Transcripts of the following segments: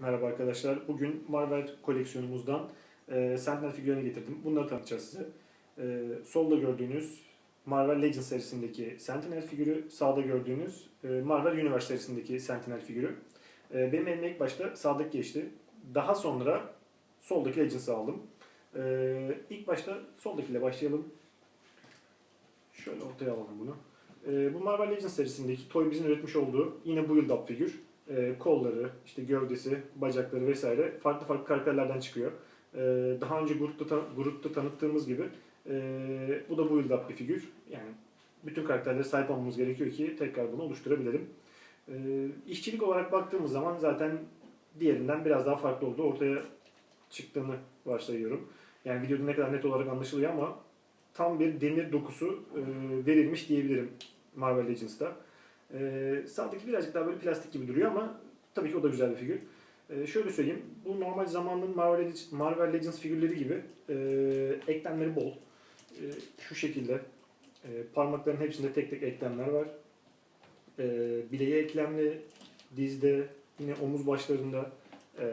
Merhaba arkadaşlar. Bugün Marvel koleksiyonumuzdan e, Sentinel figürlerini getirdim. Bunları tanıtacağız size. E, solda gördüğünüz Marvel Legends serisindeki Sentinel figürü, sağda gördüğünüz e, Marvel Universe serisindeki Sentinel figürü. E, benim elime ilk başta sağdaki geçti. Daha sonra soldaki Legends'ı aldım. E, ilk başta soldakiyle başlayalım. Şöyle ortaya alalım bunu. E, bu Marvel Legends serisindeki Toy Biz'in üretmiş olduğu yine build up figür. E, kolları, işte gövdesi, bacakları vesaire farklı farklı karakterlerden çıkıyor. E, daha önce grupta, ta- grupta tanıttığımız gibi e, bu da build up bir figür. Yani bütün karakterlere sahip olmamız gerekiyor ki tekrar bunu oluşturabilelim. E, işçilik olarak baktığımız zaman zaten diğerinden biraz daha farklı olduğu ortaya çıktığını varsayıyorum. Yani videoda ne kadar net olarak anlaşılıyor ama tam bir demir dokusu e, verilmiş diyebilirim Marvel Legends'ta. E, sağdaki birazcık daha böyle plastik gibi duruyor ama tabii ki o da güzel bir figür. E, şöyle söyleyeyim, bu normal zamanın Marvel Legends, Marvel Legends figürleri gibi e, eklemleri bol. E, şu şekilde e, parmakların hepsinde tek tek eklemler var. E, bileğe eklemli, dizde, yine omuz başlarında e,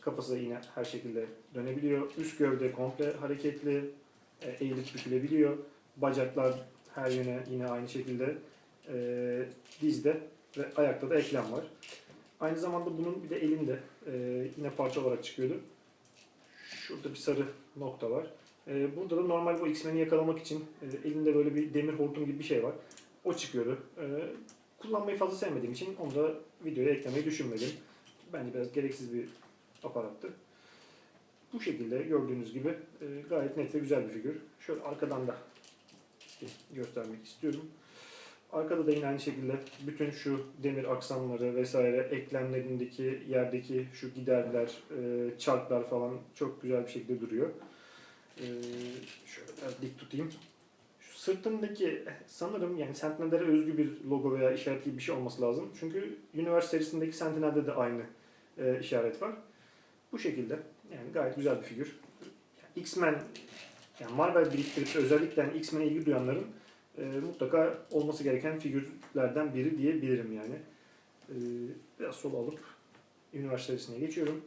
kafası da yine her şekilde dönebiliyor. Üst gövde komple hareketli, e, eğilip bükülebiliyor. Bacaklar her yöne yine aynı şekilde e, dizde ve ayakta da eklem var. Aynı zamanda bunun bir de elinde e, yine parça olarak çıkıyordu. Şurada bir sarı nokta var. E, burada da normal bu X-Men'i yakalamak için e, elinde böyle bir demir hortum gibi bir şey var. O çıkıyordu. E, kullanmayı fazla sevmediğim için onu da videoya eklemeyi düşünmedim. Bence biraz gereksiz bir aparattı. Bu şekilde gördüğünüz gibi e, gayet net ve güzel bir figür. Şöyle arkadan da göstermek istiyorum. Arkada da yine aynı şekilde bütün şu demir aksamları vesaire eklemlerindeki yerdeki şu giderler, e, çarklar falan çok güzel bir şekilde duruyor. E, şöyle dik tutayım. Şu sırtındaki sanırım yani Sentinel'lere özgü bir logo veya işaret gibi bir şey olması lazım. Çünkü Universe serisindeki Sentinel'de de aynı e, işaret var. Bu şekilde yani gayet güzel bir figür. X-Men yani Marvel biriktirip özellikle X-Men'e ilgi duyanların e, mutlaka olması gereken figürlerden biri diyebilirim yani. E, biraz sol alıp Universe serisine geçiyorum.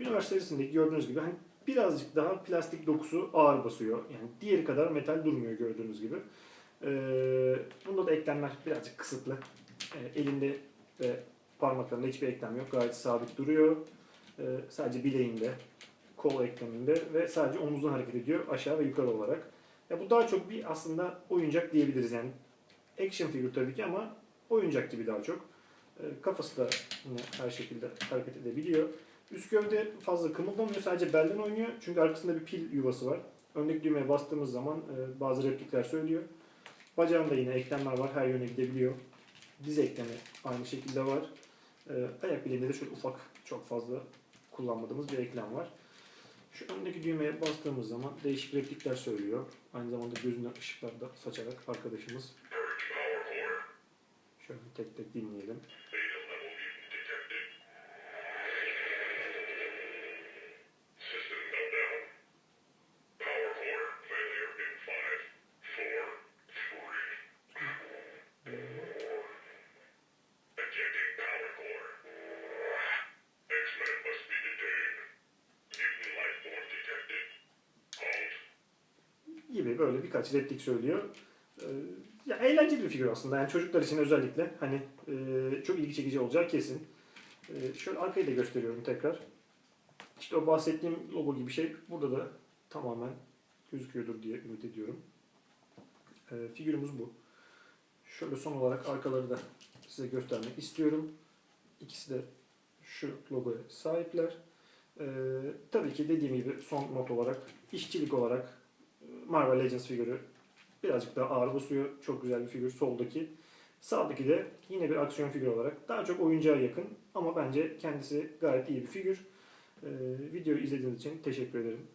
Universe serisindeki gördüğünüz gibi hani birazcık daha plastik dokusu ağır basıyor. Yani diğeri kadar metal durmuyor gördüğünüz gibi. E, bunda da eklemler birazcık kısıtlı. E, elinde ve parmaklarında hiçbir eklem yok. Gayet sabit duruyor. E, sadece bileğinde, kol ekleminde ve sadece omuzdan hareket ediyor aşağı ve yukarı olarak. Ya bu daha çok bir aslında oyuncak diyebiliriz yani. Action figür tabii ki ama oyuncak gibi daha çok. E, kafası da yine her şekilde hareket edebiliyor. Üst gövde fazla kımıldamıyor sadece belden oynuyor çünkü arkasında bir pil yuvası var. Öndeki düğmeye bastığımız zaman e, bazı replikler söylüyor. Bacağında yine eklemler var her yöne gidebiliyor. Diz eklemi aynı şekilde var. E, ayak bileğinde de şöyle ufak çok fazla kullanmadığımız bir eklem var. Şu öndeki düğmeye bastığımız zaman değişik replikler söylüyor. Aynı zamanda gözünden ışıklar da saçarak arkadaşımız. Şöyle tek tek dinleyelim. Gibi böyle birkaç replik söylüyor. Ee, ya eğlenceli bir figür aslında. Yani çocuklar için özellikle hani e, çok ilgi çekici olacağı kesin. E, şöyle arkayı da gösteriyorum tekrar. İşte o bahsettiğim logo gibi şey burada da tamamen gözüküyordur diye ümit ediyorum. E, figürümüz bu. Şöyle son olarak arkaları da size göstermek istiyorum. İkisi de şu logoya sahipler. E, tabii ki dediğim gibi son not olarak, işçilik olarak Marvel Legends figürü birazcık daha ağır basıyor. Çok güzel bir figür soldaki. Sağdaki de yine bir aksiyon figürü olarak daha çok oyuncağa yakın ama bence kendisi gayet iyi bir figür. Ee, videoyu izlediğiniz için teşekkür ederim.